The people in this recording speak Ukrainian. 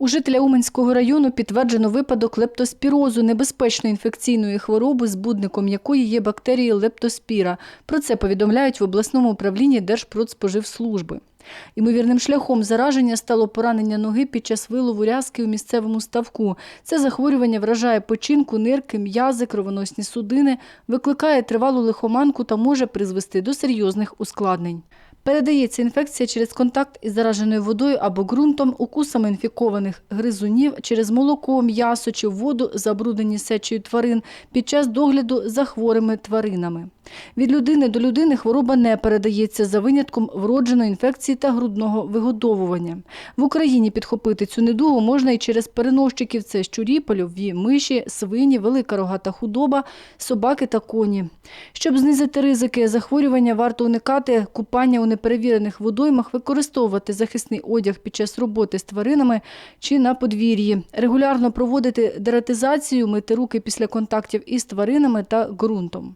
У жителя Уманського району підтверджено випадок лептоспірозу, небезпечної інфекційної хвороби, збудником якої є бактерії лептоспіра. Про це повідомляють в обласному управлінні Держпродспоживслужби. Імовірним шляхом зараження стало поранення ноги під час вилову рязки у місцевому ставку. Це захворювання вражає печінку, нирки, м'язи, кровоносні судини, викликає тривалу лихоманку та може призвести до серйозних ускладнень. Передається інфекція через контакт із зараженою водою або ґрунтом, укусами інфікованих гризунів, через молоко, м'ясо чи воду, забруднені сечею тварин під час догляду за хворими тваринами. Від людини до людини хвороба не передається за винятком вродженої інфекції та грудного вигодовування. В Україні підхопити цю недугу можна і через переносчиків – це щурі, польові миші, свині, велика рогата худоба, собаки та коні. Щоб знизити ризики захворювання, варто уникати купання у неперевірених водоймах, використовувати захисний одяг під час роботи з тваринами чи на подвір'ї, регулярно проводити дератизацію, мити руки після контактів із тваринами та ґрунтом.